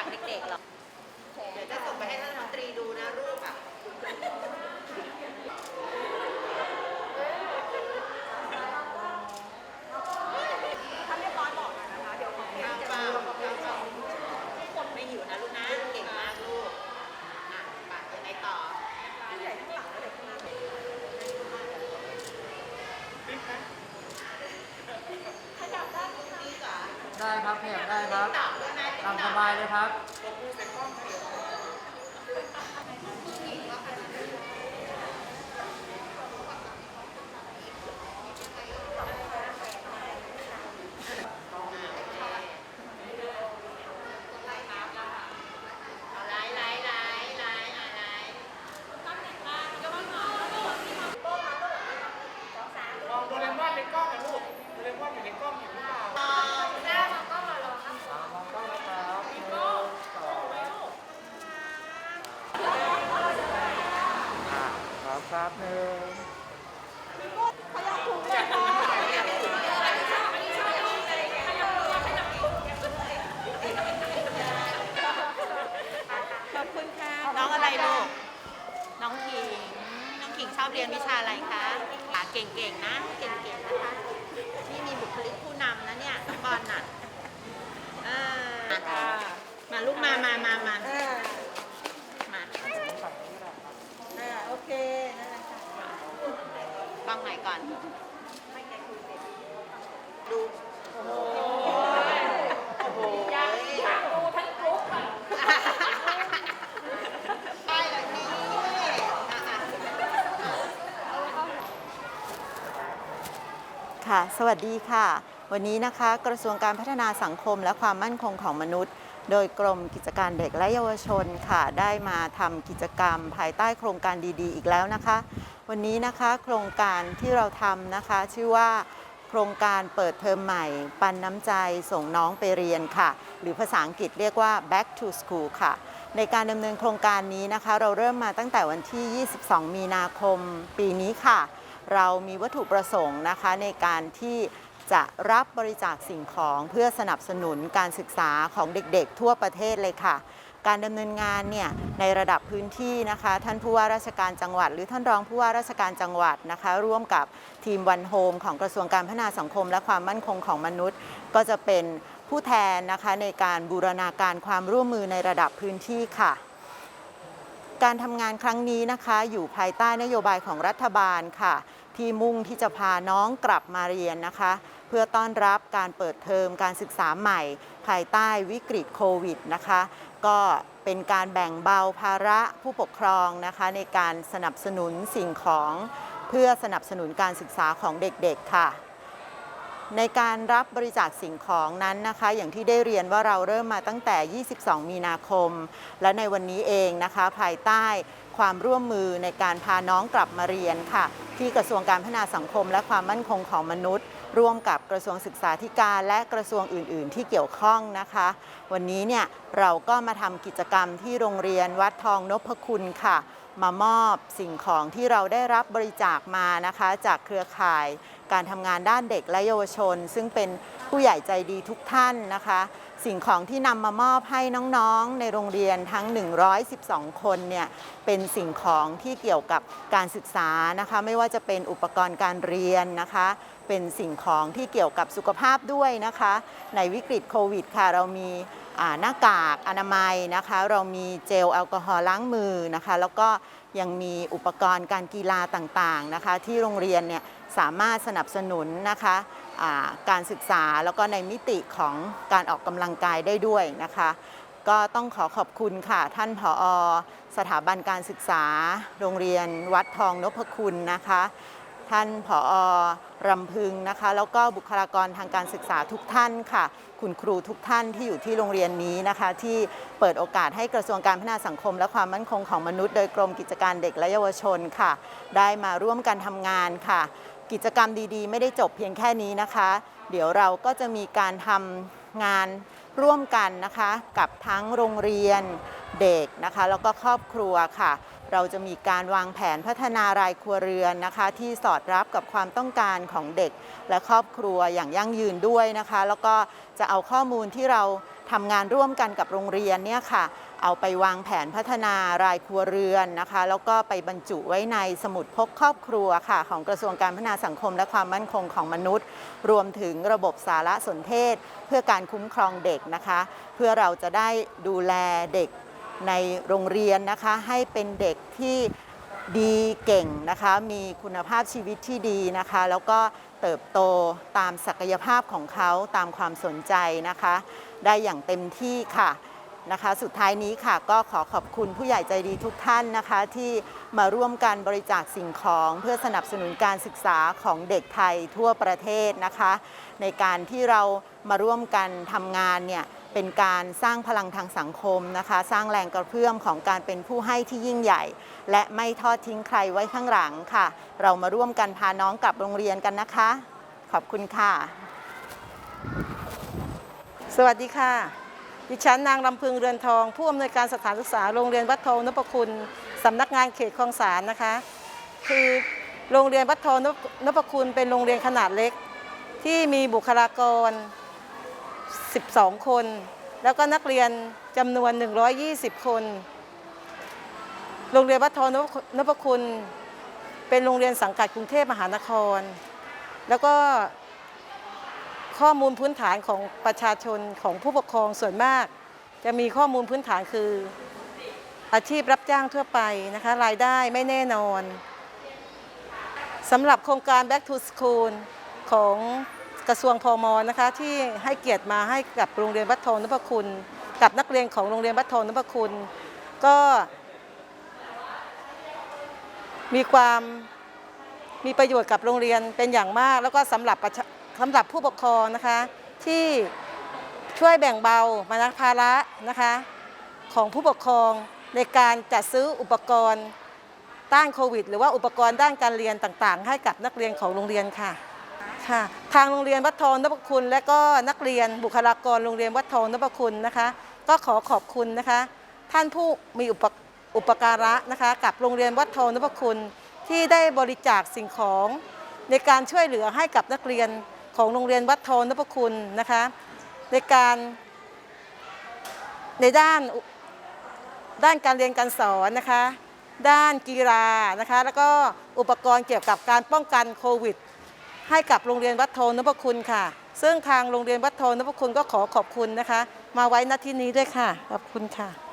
ากเด็กๆหรอก เดี๋ยวจะส่งไปให้ท่านรัฐมนตรีดูนะรูปอะ ถ้าเรียบร้อยบอกหน่อยนะคะ เดี๋ยวของเค้กจะ เปล่า ดู เปล่าเปล่าเปล่าคนไม่หิวนะลูกนะ เก่งมากลูก อะไปยังไงต่อ ผู้ใหญ่ข้างหลังและเด็กข้างหน้า ได้ครับขยับได้ครับตามสบายเลย ครับเอาไล่ไล่ไล่ไล่อะไล่มองโดเรมอนในกล้องนะลูกโดเรมอนอยู่ในกล้องเห็นหรือเปล่า ต่อ มองกล้องนะครับหนึ่งสองอะครับครับหนึ่ง ขอบคุณค่ะ น้องอะไรลูก น้องขิง น้องขิงชอบเรียนวิชาอะไรคะอะเก่งๆนะ เก่งๆนะคะ นี่มีบุคลิกผู้นำนะเนี่ยน้องบอลน่ะเออมา ลูกมามามามาอ่ามาอ่าโอเคนั่นแหละค่ะกล้องไหนก่อน ดูโอ้โหโอ้โห อยากอยากดูทั้งกรุ๊ปอะได้แล้วนี่ค่ะ สวัสดีค่ะ วันนี้นะคะ กระทรวงการพัฒนาสังคมและความมั่นคงของมนุษย์ โดยกรมกิจการเด็กและเยาวชนค่ะ ได้มาทำกิจกรรมภายใต้โครงการดีๆ อีกแล้วนะคะ วันนี้นะคะโครงการที่เราทำนะคะ ชื่อว่าโครงการเปิดเทอมใหม่ ปันน้ำใจส่งน้องไปเรียนค่ะ หรือภาษาอังกฤษเรียกว่า back to school ค่ะ ในการดำเนินโครงการนี้นะคะ เราเริ่มมาตั้งแต่วันที่ 22 มีนาคมปีนี้ค่ะ เรามีวัตถุประสงค์นะคะในการที่ จะรับบริจาคสิ่งของเพื่อสนับสนุนการศึกษาของเด็กๆ ทั่วประเทศเลยค่ะ การดำเนินงานเนี่ยในระดับพื้นที่นะคะ ท่านผู้ว่าราชการจังหวัด หรือท่านรองผู้ว่าราชการจังหวัดนะคะ ร่วมกับทีมวันโฮมของกระทรวงการพัฒนาสังคม และความมั่นคงของมนุษย์ ก็จะเป็นผู้แทนนะคะในการบูรณาการความร่วมมือในระดับพื้นที่ค่ะการทำงานครั้งนี้นะคะ อยู่ภายใต้นโยบายของรัฐบาลค่ะ ที่มุ่งที่จะพาน้องกลับมาเรียนนะคะ เพื่อต้อนรับการเปิดเทอมการศึกษาใหม่ ภายใต้วิกฤตโควิดนะคะ ก็เป็นการแบ่งเบาภาระผู้ปกครองนะคะ ในการสนับสนุนสิ่งของเพื่อสนับสนุนการศึกษาของเด็กๆค่ะ ในการรับบริจาคสิ่งของนั้นนะคะ อย่างที่ได้เรียนว่าเราเริ่มมาตั้งแต่ 22 มีนาคม และในวันนี้เองนะคะ ภายใต้ความร่วมมือในการพาน้องกลับมาเรียนค่ะ ที่กระทรวงการพัฒนาสังคมและความมั่นคงของมนุษย์ ร่วมกับกระทรวงศึกษาธิการและกระทรวงอื่น ๆ ที่เกี่ยวข้องนะคะ วันนี้เนี่ยเราก็มาทำกิจกรรมที่โรงเรียนวัดทองนพคุณค่ะ มามอบสิ่งของที่เราได้รับบริจาคมานะคะ จากเครือข่ายการทำงานด้านเด็กและเยาวชน ซึ่งเป็นผู้ใหญ่ใจดีทุกท่านนะคะ สิ่งของที่นำมามอบให้น้องๆ ในโรงเรียนทั้ง 112 คนเนี่ยเป็นสิ่งของที่เกี่ยวกับการศึกษานะคะ ไม่ว่าจะเป็นอุปกรณ์การเรียนนะคะ เป็นสิ่งของที่เกี่ยวกับสุขภาพด้วยนะคะ ในวิกฤตโควิดค่ะเรามีอ่าหน้ากากอนามัยนะคะ เรามีเจลแอลกอฮอล์ล้างมือนะคะ แล้วก็ยังมีอุปกรณ์การกีฬาต่างๆนะคะ ที่โรงเรียนเนี่ยสามารถสนับสนุนนะคะ การศึกษาแล้วก็ในมิติของการออกกำลังกายได้ด้วยนะคะ ก็ต้องขอขอบคุณค่ะท่านผอสถาบันการศึกษา โรงเรียนวัดทองนพคุณนะคะ ท่านผอรำพึงนะคะ แล้วก็บุคลากรทางการศึกษาทุกท่านค่ะ คุณครูทุกท่านที่อยู่ที่โรงเรียนนี้นะคะ ที่เปิดโอกาสให้กระทรวงการพัฒนาสังคม และความมั่นคงของมนุษย์ โดยกรมกิจการเด็กและเยาวชนค่ะ ได้มาร่วมกันทำงานค่ะ กิจกรรมดีๆ ไม่ได้จบเพียงแค่นี้นะคะ เดี๋ยวเราก็จะมีการทำงานร่วมกันนะคะ กับทั้งโรงเรียนเด็กนะคะ แล้วก็ครอบครัวค่ะ เราจะมีการวางแผนพัฒนารายครัวเรือนนะคะ ที่สอดรับกับความต้องการของเด็ก และครอบครัวอย่างยั่งยืนด้วยนะคะ แล้วก็จะเอาข้อมูลที่เราทำงานร่วมกันกับโรงเรียนเนี่ยค่ะ เอาไปวางแผนพัฒนารายครัวเรือนนะคะ แล้วก็ไปบรรจุไว้ในสมุดพกครอบครัวค่ะ ของกระทรวงการพัฒนาสังคมและความมั่นคงของมนุษย์ รวมถึงระบบสารสนเทศ เพื่อการคุ้มครองเด็กนะคะ เพื่อเราจะได้ดูแลเด็ก ในโรงเรียนนะคะให้เป็นเด็กที่ดีเก่งนะคะมีคุณภาพชีวิตที่ดีนะคะ แล้วก็เติบโตตามศักยภาพของเขาตามความสนใจนะคะ ได้อย่างเต็มที่ค่ะนะคะ สุดท้ายนี้ค่ะก็ขอขอบคุณผู้ใหญ่ใจดีทุกท่านนะคะ ที่มาร่วมกันบริจาคสิ่งของเพื่อสนับสนุนการศึกษาของเด็กไทยทั่วประเทศนะคะ ในการที่เรามาร่วมกันทำงานเนี่ย เป็นการสร้างพลังทางสังคมนะคะ สร้างแรงกระเพื่อมของการเป็นผู้ให้ที่ยิ่งใหญ่ และไม่ทอดทิ้งใครไว้ข้างหลังค่ะ เรามาร่วมกันพาน้องกลับโรงเรียนกันนะคะ ขอบคุณค่ะ สวัสดีค่ะ ดิฉันนางลำพึงเรือนทองผู้อำนวยการสถานศึกษาโรงเรียนวัดทองนพคุณสำนักงานเขตคลองสารนะคะ คือโรงเรียนวัดทองนพนพคุณเป็นโรงเรียนขนาดเล็ก ที่มีบุคลากร 12 คน แล้วก็นักเรียนจำนวน 120 คน โรงเรียนวัดทองนพคุณ เป็นโรงเรียนสังกัดกรุงเทพมหานคร แล้วก็ข้อมูลพื้นฐานของประชาชนของผู้ปกครองส่วนมาก จะมีข้อมูลพื้นฐานคือ อาชีพรับจ้างทั่วไปนะคะรายได้ไม่แน่นอนสำหรับโครงการ Back to School ของ กระทรวงพมนะคะ ที่ให้เกียรติมาให้กับโรงเรียนวัดทองนพคุณ กับนักเรียนของโรงเรียนวัดทองนพคุณ ก็ มีความมีประโยชน์กับโรงเรียนเป็นอย่างมาก แล้วก็สำหรับประชาสำหรับผู้ปกครองนะคะ ที่ช่วยแบ่งเบามานัภาระนะคะ ของผู้ปกครองในการจัดซื้ออุปกรณ์ต้านโควิด หรือว่าอุปกรณ์ด้านการเรียนต่างๆ ให้กับนักเรียนของโรงเรียนค่ะ ค่ะทางโรงเรียนวัดทองนพคุณ และก็นักเรียนบุคลากรโรงเรียนวัดทองนพคุณนะคะ ก็ขอขอบคุณนะคะ ท่านผู้มีอุปอุปการะนะคะกับโรงเรียนวัดทองนพคุณที่ได้บริจาคสิ่งของ ในการช่วยเหลือให้กับนักเรียนของโรงเรียนวัดทองนพคุณนะคะ ในการในด้านด้านการเรียนการสอนนะคะ ด้านกีฬานะคะ แล้วก็อุปกรณ์เกี่ยวกับการป้องกันโควิด ให้กับโรงเรียนวัดโทนพคุณค่ะ ซึ่งทางโรงเรียนวัดโทนพคุณก็ขอขอบคุณนะคะ มาไว้ณที่นี้ด้วยค่ะ ขอบคุณค่ะ